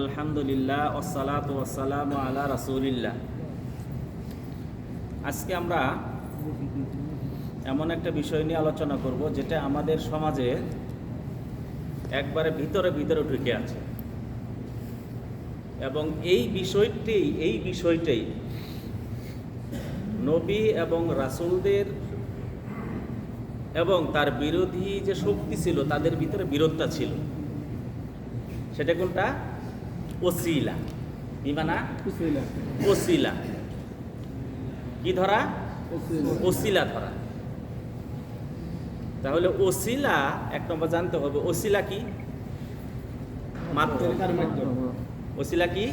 আলহামদুলিল্লাহ ওসালাত ওয়াসালাম আলা রাসুলিল্লাহ। আজকে আমরা এমন একটা বিষয় নিয়ে আলোচনা করব যেটা আমাদের সমাজে একবারে ভিতরে ভিতরে ঢুকে আছে। এবং এই বিষয়টি, এই বিষয়টাই নবী এবং রাসূলদের এবং তার বিরোধী যে শক্তি ছিল, তাদের ভিতরে বিরোধটা ছিল। সেটা কোনটা? ওসিলা। বিমানা ওসিলা। কি ধরা? ওসিলা। ধরা। তাহলে ওসিলা এক নম্বর জানতে হবে ওসিলা কি? মাধ্যম। ওসিলা কি?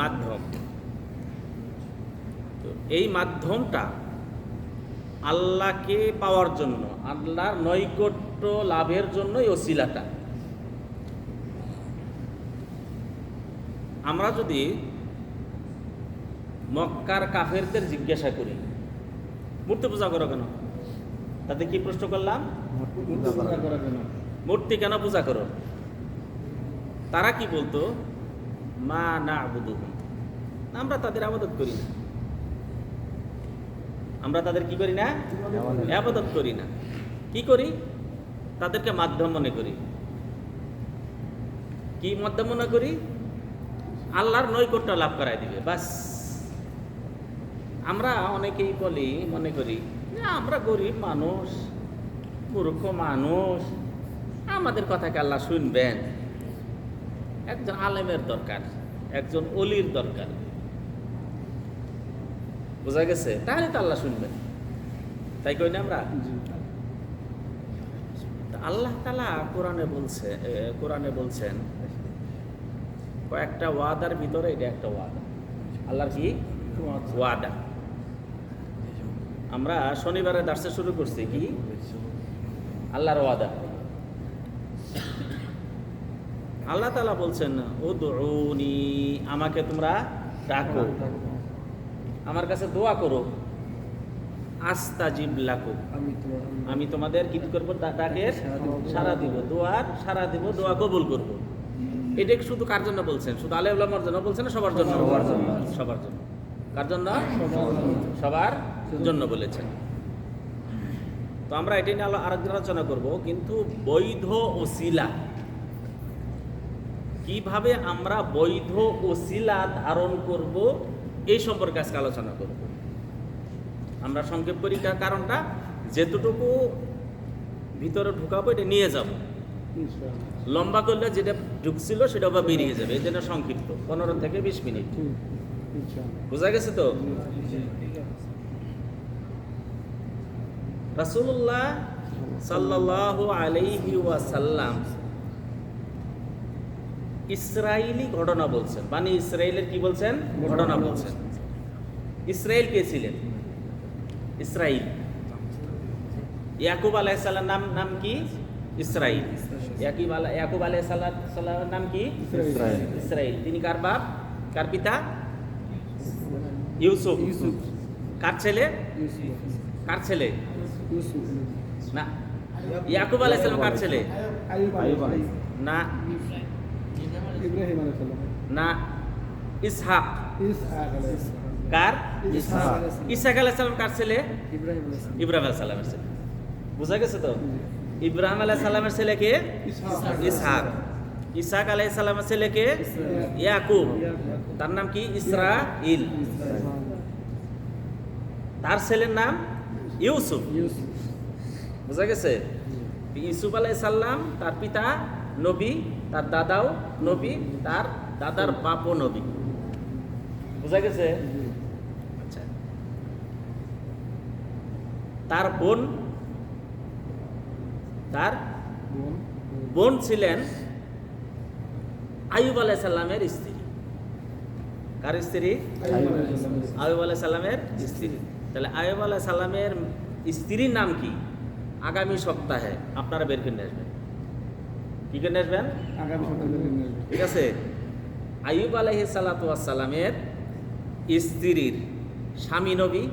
মাধ্যম। তো এই মাধ্যমটা আল্লাহকে পাওয়ার জন্য আল্লাহর নৈকট্য লাভের জন্যই ওসিলাটা। আমরা যদি মক্কার কাফেরদের জিজ্ঞাসা করি মূর্তি পূজা করো কেন? তাতে কি প্রশ্ন করলাম? মূর্তি কেন? পূজা করো? তারা কি বলতো? মা না আবুদু আমরা তাদের আবাদত করি না। আমরা তাদের কি করি না? আবাদত করি না। কি করি? তাদেরকে মাধ্যম মনে করি। কি মাধ্যম মনে করি? আল্লাহর নৈকট্য লাভ করাই দিবে বাস। আমরা অনেকেই বলি মনে করি আমরা গরিব মানুষ মূর্খ মানুষ আমাদের কথাকে আল্লাহ শুনবেন। একজন আলেমের দরকার একজন অলির দরকার। বোঝা গেছে? তাহলে তো আল্লাহ শুনবেন। তাই কই না আমরা? আল্লাহ তালা কোরআনে বলছে কোরআনে বলছেন কয়েকটা ওয়াদার ভিতরে, এটা একটা ওয়াদা। আল্লাহর কি? ওয়াদা। আমরা শনিবারে দার্সে শুরু করছি, কি? আল্লাহর ওয়াদা। আল্লাহ তালা বলছেন ও দৌনি আমাকে তোমরা ডাকো। আমার কাছে দোয়া করো। আস্তাজিব লাকো আমি তোমাদের কি করব? ডাকের সারা দিব। দোয়ার সারা দিব, দোয়া কবুল করব। এটা শুধু কার জন্য বলছেন? শুধু আলে উলামার জন্য বলছেন না সবার জন্য? সবার জন্য। সবার জন্য। কার জন্য? সবার জন্য বলেছেন। তো আমরা এটা নিয়ে আলো- আরেকদিন আলোচনা করব কিন্তু বৈধ ওসিলা। কীভাবে আমরা বৈধ ওসিলা ধারণ করব এই সম্পর্কে আজকে আলোচনা করব। আমরা সংক্ষেপ করি কারণটা যেতটুকু ভিতরে ঢুকাবো এটা নিয়ে যাব। লম্বা করলে যেটা ঢুকছিল সেটা বা বেরিয়ে যাবে এই জন্য সংক্ষিপ্ত পনেরো থেকে বিশ মিনিট। বোঝা গেছে তো? রাসূলুল্লাহ সাল্লাল্লাহু আলাইহি ওয়াসাল্লাম ইসরায়েলি ঘটনা বলছেন। মানে ইসরায়েলের কি বলছেন? ঘটনা বলছেন। ইসরায়েল কে ছিলেন? ইসরাইল। ইয়াকুব আলাইহিসসালাম নাম নাম কি? ইসরাইল। ইয়াকুব ইয়াকুব আলাইহিসসালামের নাম কি? ইসরাইল। ইসরাইল। তিনি কার বাপ? কার পিতা? ইউসুফ। কার ছেলে? কার ছেলে? না। ইয়াকুব আলাইহিসসালাম কার ছেলে? না। না। ইসহাক। কার? ইসহাক। ইসহাক আলাইহিসসালাম কার ছেলে? ইব্রাহিম আলাইহিস সালামের ছেলে। বুঝা গেছে তো? ইব্রাহিম আলাইহিস সালামের ছেলে কে ইসহাক। ইসহাক আলাইহিস সালামের ছেলে কে ইয়াকুব। তার নাম কি? ইসরাইল তার ছেলের নাম ইউসুফ। বুঝা গেছে? ইউসুফ আলাই সাল্লাম তার পিতা নবী তার দাদাও নবী তার দাদার বাপও নবী। বুঝা গেছে? আচ্ছা। তার বোন তার বোন ছিলেন আয়ুব আলাই সাল্লামের স্ত্রী। কার স্ত্রী? আয়ুব আলাই সাল্লামের স্ত্রী। তাহলে আয়ুব আলাই সাল্লামের স্ত্রীর নাম কি? আগামী সপ্তাহে। আপনারা বের করে আসবেন। কি করে আসবেন? ঠিক আছে? আয়ুব আলহি সালাতামের স্ত্রীর স্বামী নবী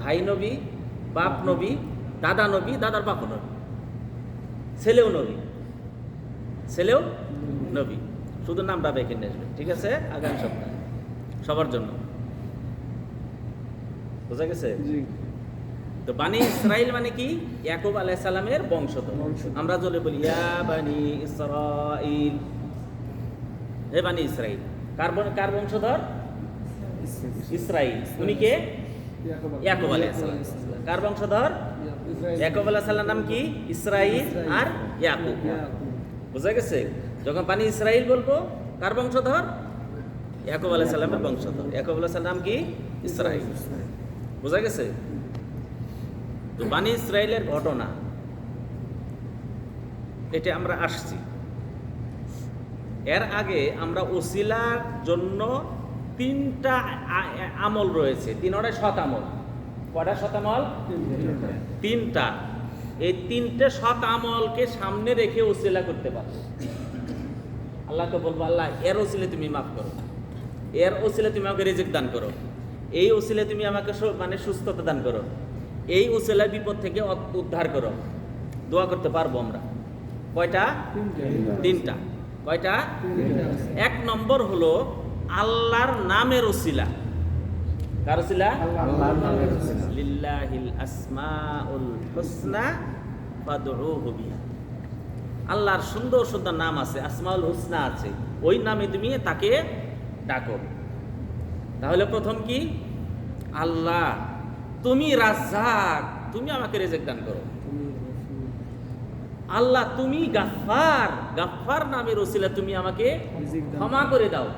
ভাই নবী বাপ নবী দাদা নবী দাদার বাপ নবী। ছেলেও নবী। ছেলেও নবী। শুধু নামটা দেখে নিয়ে আসবেন ঠিক আছে? আগামী সপ্তাহে। সবার জন্য। বোঝা গেছে? তো বানি ইসরাইল মানে কি? ইয়াকুব আলাইহিস সালামের বংশধর। আমরা যদি বলি ইয়া বানি ইসরাইল। হে বানি ইসরাইল কার কার বংশধর? ইসরাইল। উনি কে? ইয়াকুব আলাইহিস সালাম। কার বংশধর? ইয়াকুব সালাম নাম কি? ইসরাইল আর ইয়াকুব। বোঝা গেছে? যখন বানি ইসরাইল বলব কার বংশধর? ইয়াকুব আলাইহিস সালামের বংশধর। ইয়াকুব আলাইহিস সালাম নাম কি? ইসরাইল। বোঝা গেছে? তো বানি ইসরায়েলের ঘটনা। এটা আমরা আসছি। এর আগে আমরা ওসিলার জন্য তিনটা আমল রয়েছে। তিনটা শত আমল। কটা শত আমল? তিনটা। এই তিনটে সৎ আমলকে সামনে রেখে ওসিলা করতে পারো। আল্লাহকে বলব, আল্লাহ, এর ওসিলে তুমি মাফ করো। এর ওসিলে তুমি আমাকে রিজিক দান করো। এই ওসিলে তুমি আমাকে মানে সুস্থতা দান করো। এই ওসিলা বিপদ থেকে উদ্ধার করো। দোয়া করতে পারব আমরা। কয়টা? তিনটা। কয়টা? এক নম্বর হলো আল্লাহর নামের ওসিলা। কার ওসিলা লিল্লাহিল আসমাউল হুসনা ফাদউহু বিহা। আল্লাহর সুন্দর সুন্দর নাম আছে আসমাউল হুসনা আছে। ওই নামে তুমি তাকে ডাকো। তাহলে প্রথম কি? আল্লাহ তুমি রাজ্জাক তুমি আমাকে রেজেক দান করো। আল্লাহ তুমি গাফফার গাফফার নামের ওসিলা তুমি আমাকে ক্ষমা করে দাও।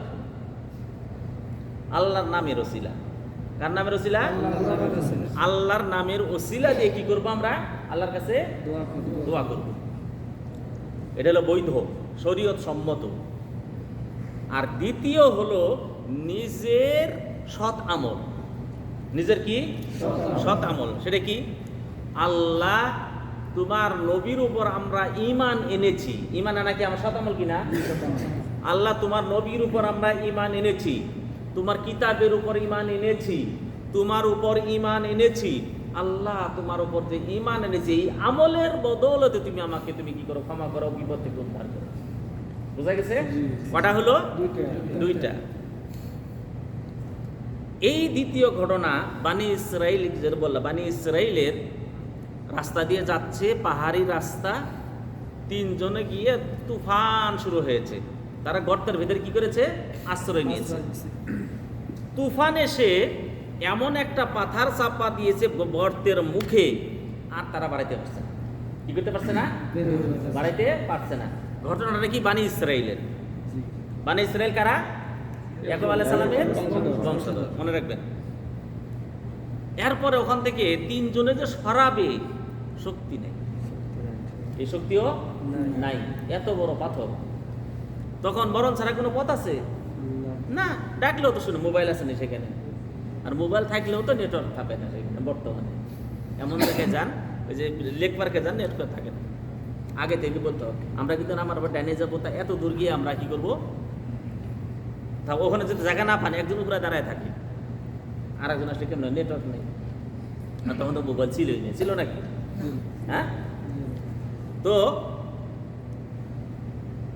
আল্লাহর নামের ওসিলা। কার নামের ওসিলা? আল্লাহর নামের ওসিলা দিয়ে কি করব আমরা? আল্লাহর কাছে দোয়া করব। এটা হলো বৈধ শরীয়ত সম্মত। আর দ্বিতীয় হলো নিজের সৎ আমল। নিজের কি? সৎ আমল। সেটা কি? আল্লাহ তোমার নবীর উপর আমরা ইমান এনেছি। ইমান আনা কি আমার সৎ আমল কিনা? আল্লাহ তোমার নবীর উপর আমরা ইমান এনেছি। তোমার কিতাবের উপর ইমান এনেছি তোমার উপর ইমান এনেছি। আল্লাহ তোমার উপর যে ইমান এনেছি এই আমলের বদৌলতে তুমি আমাকে তুমি কি করো ক্ষমা করো বিপদ থেকে উদ্ধার করো। বুঝা গেছে? কটা হলো? দুইটা। এই দ্বিতীয় ঘটনা বানি ইসরাইল যেটা বললাম বানি ইসরাইলের রাস্তা দিয়ে যাচ্ছে পাহাড়ি রাস্তা। তিনজনে গিয়ে তুফান শুরু হয়েছে। তারা গর্তের ভেতরে কি করেছে? আশ্রয় নিয়েছে। তুফান এসে এমন একটা পাথার চাপা দিয়েছে গর্তের মুখে আর তারা বাড়াইতে পারছে না। কি করতে পারছে না? বাড়াইতে পারছে না। ঘটনাটা কি বানি ইসরাইলের। বানি ইসরাইল কারা? ইয়াকুব আলাইহিস সালামের বংশধর। মনে রাখবেন। এরপরে ওখান থেকে তিনজনে যে সরাবে শক্তি নেই। এই শক্তিও নাই। এত বড় পাথর। তখন মরণ ছাড়া কোনো পথ আছে? না, ডাকলেও তো শুনে, মোবাইল আছে না সেখানে। আর মোবাইল থাকলেও তো নেটওয়ার্ক থাকে না সেখানে, বর্তমানে। এমন জায়গায় যান, ওই যে লেক পার্কে যান, নেটওয়ার্ক থাকে না। আগে থেকে বলতে হবে আমরা কিন্তু আমার আবার ডাইনে যাব, তা এত দূর গিয়ে আমরা কি করব? তা ওখানে যদি জায়গা না পান, একজন উপরে দাঁড়ায় থাকে। আর একজন আসলে কেমন, নেটওয়ার্ক নেই। আর তখন তো মোবাইল ছিলই নেই ছিল নাকি? হ্যাঁ? তো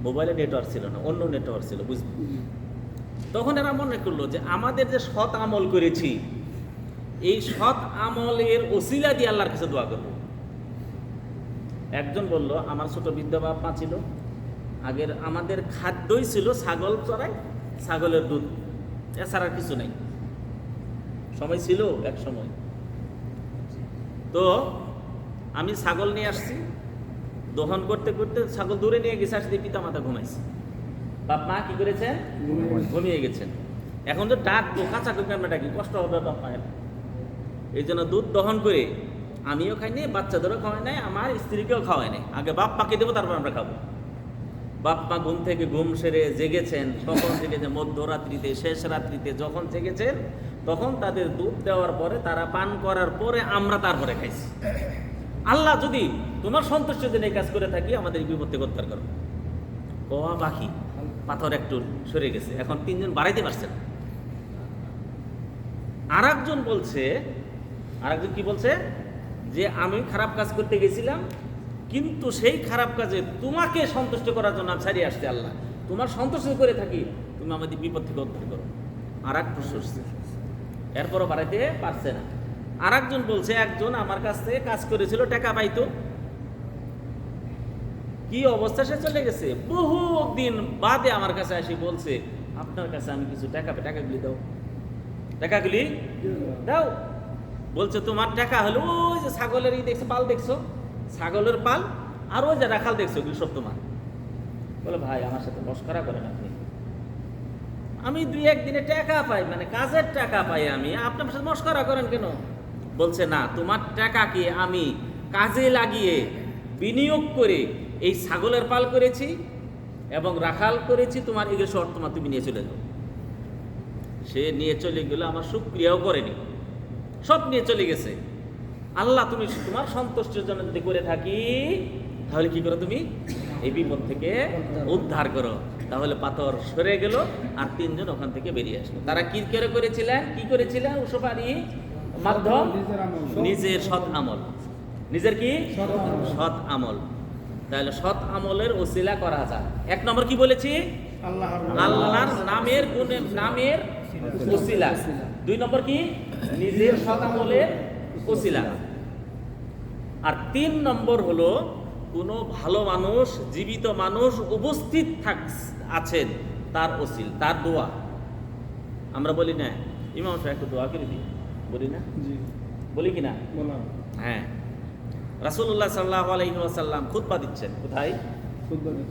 মোবাইলে নেটওয়ার্ক ছিল না, অন্য নেটওয়ার্ক ছিল, বুঝলি? তখন এরা মনে করল যে আমাদের যে সৎ আমল করেছি, এই সৎ আমলের ওসিলা দিয়ে আল্লাহর কাছে দোয়া করব। একজন বলল, আমার ছোট বৃদ্ধ বাপ মা ছিল আগের আমাদের খাদ্যই ছিল ছাগল চড়াই, ছাগলের দুধ। এছাড়া কিছু নেই। সময় ছিল এক সময়। তো আমি ছাগল নিয়ে আসছি দহন করতে করতে ছাগল দূরে নিয়ে গেছে আসতে পিতা মাতা ঘুমাইছে। বাপ মা কি করেছেন? ঘুমিয়ে গেছেন। এখন তো ডাক কাঁচা করে আমরা ডাকি? কষ্ট হবে বাপ মায়ের। এই জন্য দুধ দহন করে আমিও খাই নাই বাচ্চাদেরও খাওয়াই নাই আমার স্ত্রীকেও খাওয়াই নাই। আগে বাপ মাকে দেবো তারপর আমরা খাব। বাপ মা ঘুম থেকে ঘুম সেরে জেগেছেন কখন জেগেছেন মধ্যরাত্রিতে শেষ রাত্রিতে যখন জেগেছেন তখন তাদের দুধ দেওয়ার পরে তারা পান করার পরে আমরা তারপরে খাইছি। আল্লাহ যদি তোমার সন্তুষ্ট জন্য এই কাজ করে থাকি, আমাদের বিপত্তি উদ্ধার করো। কওয়া বাকি পাথর একটু সরে গেছে। এখন তিনজন বাড়াইতে পারছে না। আর একজন বলছে আর একজন কি বলছে? যে আমি খারাপ কাজ করতে গেছিলাম, কিন্তু সেই খারাপ কাজে তোমাকে সন্তুষ্ট করার জন্য ছাড়িয়ে আসছে আল্লাহ। তোমার সন্তুষ্ট করে থাকি, তুমি আমাদের বিপদ থেকে উদ্ধার করো। আর এক প্রশস্তি এরপরও বাড়াইতে পারছে না। আর একজন বলছে, একজন আমার কাছ থেকে কাজ করেছিল, টাকা পাইতো। কি অবস্থা, সে চলে গেছে। বহু দিন বাদে আমার কাছে আসি, বলছে, আপনার কাছে আমি কিছু টাকা টাকাগুলি দাও। টাকাগুলি দাও? বলছে, তোমার টাকা হলো ওই যে ছাগলের ই দেখছ, পাল দেখছ? ছাগলের পাল আর ওই যে রাখাল দেখছ ওগুলি সব তোমার। বলে, ভাই, আমার সাথে মস্করা করেন আপনি। আমি দুই একদিনে টাকা পাই মানে কাজের টাকা পাই আমি। আপনার সাথে মস্করা করেন কেন? বলছে, না, তোমার টাকাকে আমি কাজে লাগিয়ে বিনিয়োগ করে এই ছাগলের পাল করেছি এবং রাখাল করেছি, তোমার এগুলো শর্ত তোমার তুমি নিয়ে চলে যাও। সে নিয়ে চলে গেল, আমার সুক্রিয়াও করেনি। সব নিয়ে চলে গেছে। আল্লাহ, তুমি তোমার সন্তুষ্টির জন্য যদি করে থাকি, তাহলে কি করো তুমি? এই বিপদ থেকে উদ্ধার করো। তাহলে পাথর সরে গেল আর তিনজন ওখান থেকে বেরিয়ে আসলো। তারা কি করে করেছিলেন? কি করেছিলেন? উসুপারি মাধ্যম? নিজের সৎ আমল। নিজের কি? সৎ আমল। তাহলে সৎ আমলের ওসিলা করা যায়। এক নম্বর কি বলেছি? আল্লাহর নামের গুণে নামের ওসিলা। দুই নম্বর কি? নিজের সৎ আমলের ওসিলা। আর তিন নম্বর হলো কোনো ভালো মানুষ জীবিত মানুষ উপস্থিত থাক আছেন তার ওসিল তার দোয়া। আমরা বলি না ইমাম সাহেব একটু দোয়া করে দিই। বলি না? বলি কি না? হ্যাঁ। রাসূলুল্লাহ সাল্লাল্লাহু আলাইহি ওয়াসাল্লাম খুতবা দিচ্ছেন। কোথায়?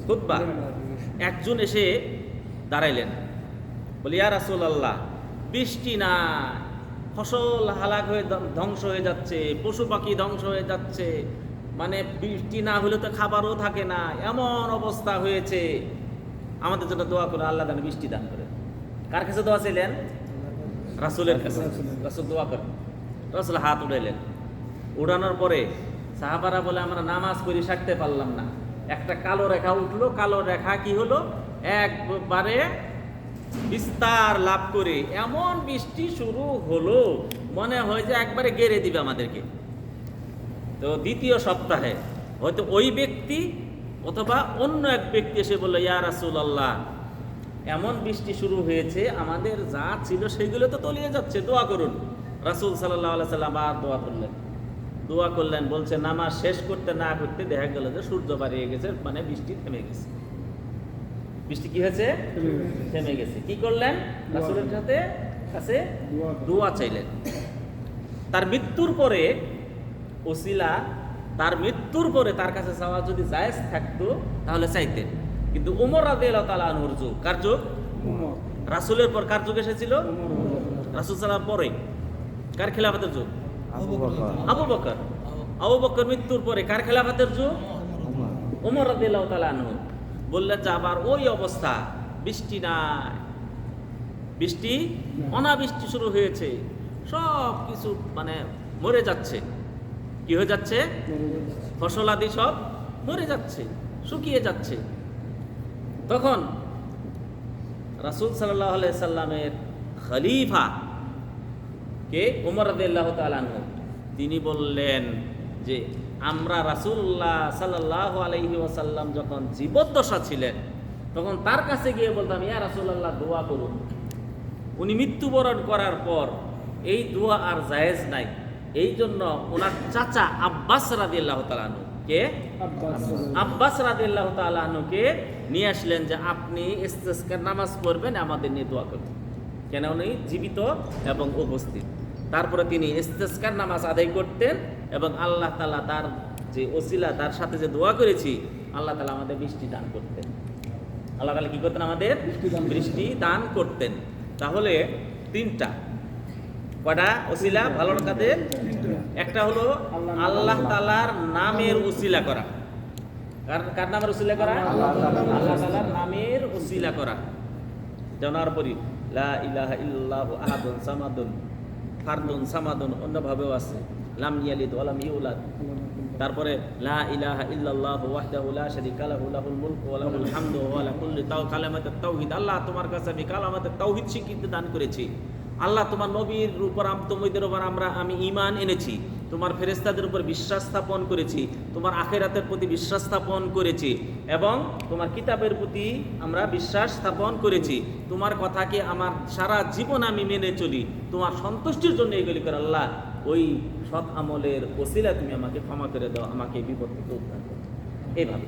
খুতবা একজন এসে দাঁড়াইলেন। বলি ইয়া রাসূলুল্লাহ বৃষ্টি না ফসল হালাক হয়ে ধ্বংস হয়ে যাচ্ছে। পশু পাখি ধ্বংস হয়ে যাচ্ছে। মানে বৃষ্টি না হলে তো খাবারও থাকে না। এমন অবস্থা হয়েছে। আমাদের জন্য দোয়া করে আল্লাহ দান বৃষ্টি দান করে। কার কাছে দোয়া ছিলেন রাসূলের কাছে। রাসূল দোয়া করেন। রাসূল হাত উঠাইলেন। উড়ানোর পরে সাহাবারা বলে আমরা নামাজ পড়ি সারতে পারলাম না। একটা কালো রেখা উঠল। কালো রেখা কি হলো? একবারে বিস্তার লাভ করে এমন বৃষ্টি শুরু হলো মনে হয় যে একবারে গেড়ে দিবে আমাদেরকে। তো দ্বিতীয় সপ্তাহে হয়তো ওই ব্যক্তি অথবা অন্য এক ব্যক্তি এসে বলল ইয়া রাসুল আল্লাহ এমন বৃষ্টি শুরু হয়েছে আমাদের যা ছিল সেগুলো তো তলিয়ে যাচ্ছে দোয়া করুন। রাসুল সাল্লাহ সাল্লাম আর দোয়া করলেন। দোয়া করলেন বলছে নামাজ শেষ করতে না করতে দেখা গেল যে সূর্য বাড়িয়ে গেছে মানে বৃষ্টি থেমে গেছে। বৃষ্টি কি হয়েছে? থেমে গেছে। কি করলেন? রাসুলের সাথে কাছে দোয়া দোয়া চাইলেন। তার মৃত্যুর পরে ওসিলা তার মৃত্যুর পরে তার কাছে চাওয়া যদি জায়েজ থাকতো তাহলে চাইতেন। কিন্তু উমর রাদে তালা আনহুর যুগ। কার যুগ? রাসুলের পর কার যুগ এসেছিল? রাসুল সালাম পরে। কার খেলাফাতের যুগ? আবু বকর। আবু বকর। মৃত্যুর পরে কার খেলাফাতের যুগ? উমর। উমর রাদিল্লাহ তালা আনহু। বললেন যে আবার ওই অবস্থা বৃষ্টি নাই। বৃষ্টি অনাবৃষ্টি শুরু হয়েছে। সব কিছু মানে মরে যাচ্ছে। কি হয়ে যাচ্ছে। ফসল আদি সব মরে যাচ্ছে শুকিয়ে যাচ্ছে। তখন রাসুল সাল্লাহ সাল্লামের খলিফা কে? উমর রদিল্লাহ তালানহ তিনি বললেন যে, আমরা রাসুল্লাহ সাল্লাহ আলহি ওয়াসাল্লাম যখন জীবদ্দশা ছিলেন, তখন তার কাছে গিয়ে বলতাম, ইয়া রাসুল্লাহ দোয়া করুন। উনি মৃত্যুবরণ করার পর এই দোয়া আর জায়েজ নাই। এই জন্য ওনার চাচা আব্বাস রাদিল্লাহ তালানু কে? আব্বাস রাদিল্লাহ তালানুকে নিয়ে আসলেন যে আপনি ইস্তেস্কার নামাজ পড়বেন আমাদের নিয়ে দোয়া করবেন। কেন উনি? জীবিত এবং উপস্থিত। তারপরে তিনি ইস্তেস্কার নামাজ আদায় করতেন এবং আল্লাহ তালা তার যে ওসিলা তার সাথে যে দোয়া করেছি আল্লাহ তালা আমাদের বৃষ্টি দান করতেন। আল্লাহ তালা কি করতেন আমাদের। বৃষ্টি দান করতেন। তাহলে তিনটা কটা ওসিলা? ভালো কাদের একটা হলো আল্লাহ তালার নামের উসিলা করা। কার কার নামের উসিলা করা? আল্লাহ তালার নামের উসিলা করা। আর পড়ি লা ইলাহা ইল্লাল্লাহু আহাদুন সামাদুন ফারদুন সামাদুন অন্যভাবেও আছে। লাম ইয়ালিদ ওয়া লাম ইউলাদ। তারপরে লা ইলাহা ইল্লাল্লাহু ওয়াহদাহু লা শারীকা লাহু লাহুল মুলকু ওয়া লাহুল হামদু ওয়া আলা কুল্লি তাও কালামাতুত তাওহীদ আল্লাহ তোমার কাছে আমি কালামাতুত তাওহীদ স্বীকৃতি দান করেছি। আল্লাহ তোমার নবীর উপর তোমাদের উপর আমরা আমি ঈমান এনেছি। তোমার ফেরেস্তাদের উপর বিশ্বাস স্থাপন করেছি। তোমার আখেরাতের প্রতি বিশ্বাস স্থাপন করেছি। এবং তোমার কিতাবের প্রতি আমরা বিশ্বাস স্থাপন করেছি। তোমার কথাকে আমার সারা জীবন আমি মেনে চলি। তোমার সন্তুষ্টির জন্য এগুলি করে আল্লাহ। ওই সৎ আমলের ওসিলা তুমি আমাকে ক্ষমা করে দাও, আমাকে বিপদ থেকে উদ্ধার করো। এইভাবে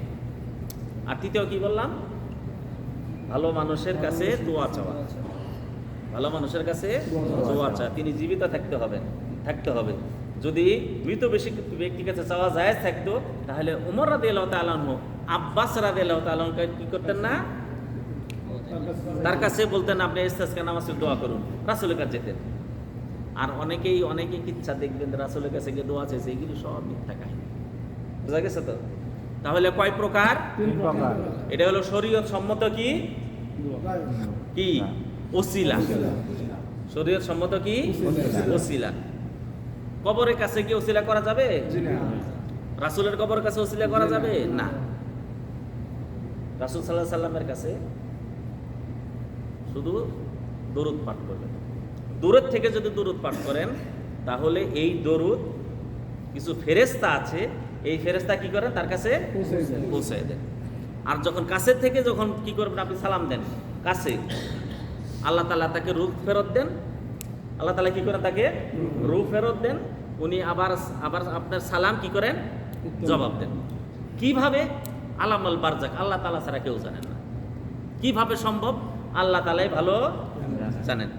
আর তৃতীয় কি বললাম? ভালো মানুষের কাছে দোয়া চাওয়া। ভালো মানুষের কাছে দোয়া চা তিনি জীবিত থাকতে হবে থাকতে হবে। যদি মৃত বেশি ব্যক্তির কাছে চাওয়া যায় থাকতো তাহলে উমর রাদি আল্লাহ আব্বাস রাদি আল্লাহ কি করতেন না? তার কাছে বলতেন আপনি ইস্তাসকা নামাজের দোয়া করুন রাসুলের কাছে যেতেন। আর অনেকেই অনেকেই ইচ্ছা দেখবেন রাসুলের কাছে গিয়ে দোয়া চাইছে এগুলি সব মিথ্যা কাহিনী। বুঝা গেছে তো? তাহলে কয় প্রকার? প্রকার। এটা হলো শরীয়ত সম্মত কি? কি ওসিলা। শরীয়ত সম্মত কি? ওসিলা। কবরের কাছে কি ওসিলা করা যাবে? রাসূলের কবরের কাছে ওসিলা করা যাবে? না। রাসূল আলাইহি সাল্লামের কাছে শুধু দরুদ পাঠ করবেন। দূরের থেকে যদি দরুদ পাঠ করেন তাহলে এই দরুদ কিছু ফেরেস্তা আছে এই ফেরেস্তা কি করেন? তার কাছে পৌঁছে দেন। আর যখন কাছের থেকে যখন কি করবেন? আপনি সালাম দেন। কাছে। আল্লাহ তালা তাকে রূপ ফেরত দেন। আল্লাহ তালা কি করেন তাকে? রূপ ফেরত দেন। উনি আবার আবার আপনার সালাম কি করেন? জবাব দেন। কীভাবে? আলামাল বারজাক। আল্লাহ তালা ছাড়া কেউ জানেন না। কীভাবে সম্ভব? আল্লাহ তালাই ভালো জানেন।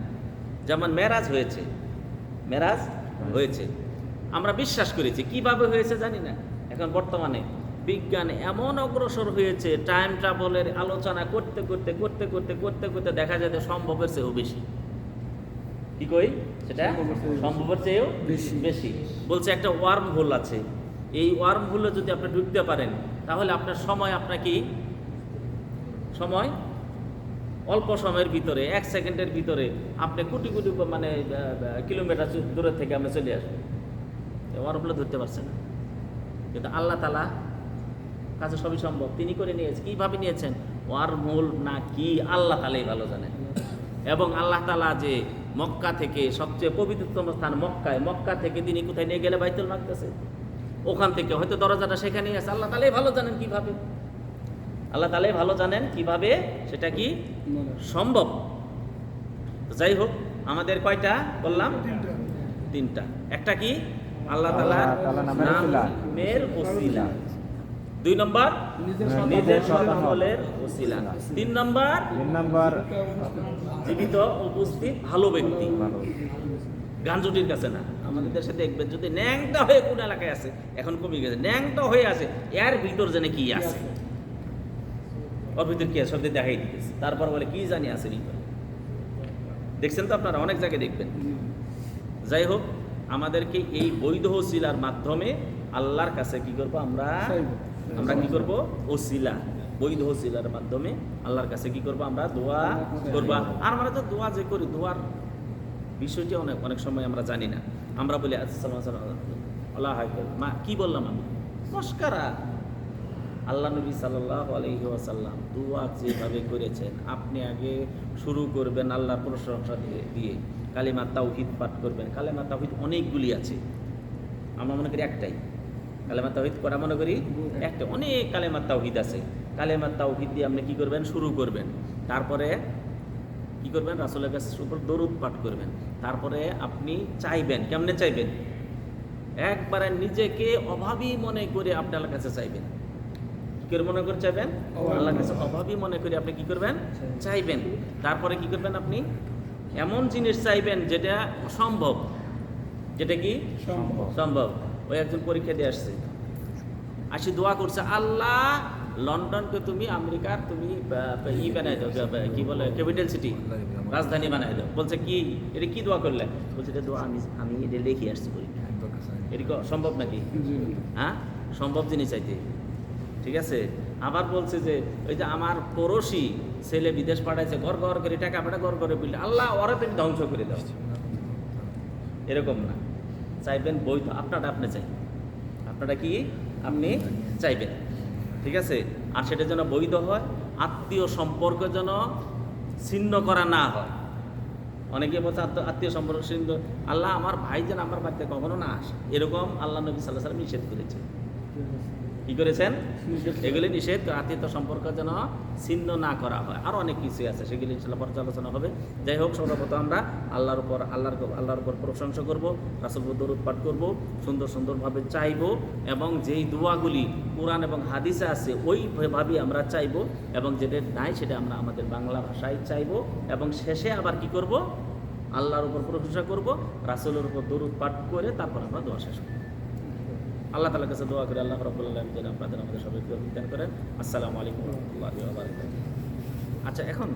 যেমন মেরাজ হয়েছে। মেরাজ হয়েছে। আমরা বিশ্বাস করেছি। কীভাবে হয়েছে জানি না। এখন বর্তমানে বিজ্ঞান এমন অগ্রসর হয়েছে টাইম ট্রাভেলের আলোচনা করতে করতে করতে করতে করতে করতে দেখা যায় যে সম্ভবের চেয়েও বেশি। কি কই? সেটা? সম্ভবের চেয়েও বেশি। বলছে একটা ওয়ার্ম হোল আছে। এই ওয়ার্ম হোলে যদি আপনি ঢুকতে পারেন তাহলে আপনার সময় আপনার কি সময় অল্প সময়ের ভিতরে এক সেকেন্ডের ভিতরে আপনি কোটি কোটি মানে কিলোমিটার দূরের থেকে আমরা চলে আসবেন। ওয়ার্মগুলো ধরতে পারছেন না। কিন্তু আল্লাহ তালা কাছে সবই সম্ভব। তিনি করে নিয়েছেন কীভাবে নিয়েছেন? ওয়ার মূল না কি? আল্লাহ তালাই ভালো জানেন। এবং আল্লাহ তালা যে মক্কা থেকে সবচেয়ে পবিত্রতম স্থান মক্কায় মক্কা থেকে তিনি কোথায় নিয়ে গেলে বাইতুল মাকদাসে? ওখান থেকে হয়তো দরজাটা সেখানেই আছে। আল্লাহ তালাই ভালো জানেন কীভাবে? আল্লাহ তালাই ভালো জানেন কীভাবে সেটা কি সম্ভব? যাই হোক আমাদের কয়টা বললাম? তিনটা। একটা কি? আল্লাহ তালার তাআলা নামের ওসিলা। দুই নম্বর? নিজের সন্তান ওসিলা। তিন নম্বর? তিন নম্বর। জীবিত উপস্থিত ভালো ব্যক্তি। কাছে না। আমাদের দেশে দেখবেন যদি ন্যাংটা হয়ে কোন এলাকায় আছে এখন কমে গেছে। ন্যাংটা হয়ে আছে এর ভিতর জানে কি আছে? ওর ভিতর কি আছে? সব দেখাই দিতেছে। তারপর বলে কি জানি আছে ভিতরে? দেখছেন তো আপনারা অনেক জায়গায় দেখবেন। যাই হোক আমাদেরকে এই বৈধ শিলার মাধ্যমে আল্লাহর কাছে কি করব আমরা। আমরা কি করব? ওসিলা, বৈধ ওসিলার মাধ্যমে আল্লাহর কাছে কি করব আমরা? দোয়া করব। আর আমরা তো দোয়া যে করি, দোয়ার বিষয়টি অনেক অনেক সময় আমরা জানি না। আমরা বলি আসসালাম আল্লাহ মা, কি বললাম আমি? আল্লাহ নবী সাল্লাহ আলহি ওয়াসাল্লাম দোয়া যেভাবে করেছেন, আপনি আগে শুরু করবেন আল্লাহর প্রশংসা দিয়ে দিয়ে। কালিমা তাওহিদ পাঠ করবেন। কালেমা তাওহিদ অনেকগুলি আছে। আমরা মনে করি একটাই। কালেমা তাওহিদ করা মনে করি একটা অনেক কালেমা তাওহিদ আছে। কালেমা তাওহিদ দিয়ে আপনি কি করবেন? শুরু করবেন। তারপরে কি করবেন? রাসুলের কাছে উপর দরুদ পাঠ করবেন। তারপরে আপনি চাইবেন কেমনে চাইবেন? একবারে নিজেকে অভাবী মনে করে আপনি আল্লাহর কাছে চাইবেন। কি করে মনে করে চাইবেন? আল্লাহর কাছে অভাবী মনে করে আপনি কি করবেন? চাইবেন। তারপরে কি করবেন আপনি? এমন জিনিস চাইবেন যেটা অসম্ভব। যেটা কি? সম্ভব। ওই একজন পরীক্ষা দিয়ে আসছে। আসি দোয়া করছে আল্লাহ লন্ডনকে তুমি আমেরিকার তুমি ই বানাই দাও কি বলে ক্যাপিটাল সিটি রাজধানী বানাই দাও। বলছে কি? এটা কি দোয়া করলে? বলছে এটা দোয়া আমি আমি এটা লিখে আসছি পরীক্ষা। এটা সম্ভব নাকি? হ্যাঁ? সম্ভব জিনিস চাইতে ঠিক আছে? আবার বলছে যে ওই যে আমার পড়োশি ছেলে বিদেশ পাঠাইছে ঘর ঘর করে টাকা পাঠা ঘর করে বিল আল্লাহ ওরা তুমি ধ্বংস করে দাও। এরকম না। চাইবেন বৈধ, আপনারা আপনি চাই আপনারা কি আপনি চাইবেন? ঠিক আছে? আর সেটা যেন বৈধ হয়, আত্মীয় সম্পর্ক যেন ছিন্ন করা না হয়। অনেকে বলছে, আত্ম- আত্মীয় সম্পর্ক ছিন্ন আল্লাহ আমার ভাই যেন আমার বাড়িতে কখনো না আসে। এরকম আল্লাহ নবী সাল্লাহ সাল্লাম নিষেধ করেছে কি করেছেন? এগুলি নিষেধ আত্মীয়ত সম্পর্ক যেন ছিন্ন না করা হয়। আরও অনেক কিছু আছে, সেগুলি পর্যালোচনা হবে। যাই হোক, সর্বপ্রথম আমরা আল্লাহর উপর, আল্লাহর আল্লাহর উপর প্রশংসা করব রাসুল দরুদ পাঠ করব, সুন্দর সুন্দরভাবে চাইব এবং যেই দোয়াগুলি কোরআন এবং হাদিসে আছে ওইভাবেই আমরা চাইব এবং যেটা নাই সেটা আমরা আমাদের বাংলা ভাষায় চাইব এবং শেষে আবার কি করব? আল্লাহর উপর প্রশংসা করব, রাসুলের উপর দরুদ পাঠ করে তারপর আমরা দোয়া শেষ করব। আল্লাহ তালার কাছে দোয়া করে আল্লাহ রব্বুল আলম যেন আপনাদের আমাদের সবাইকে অভিজ্ঞান করেন। আসসালামু আলাইকুম আচ্ছা এখন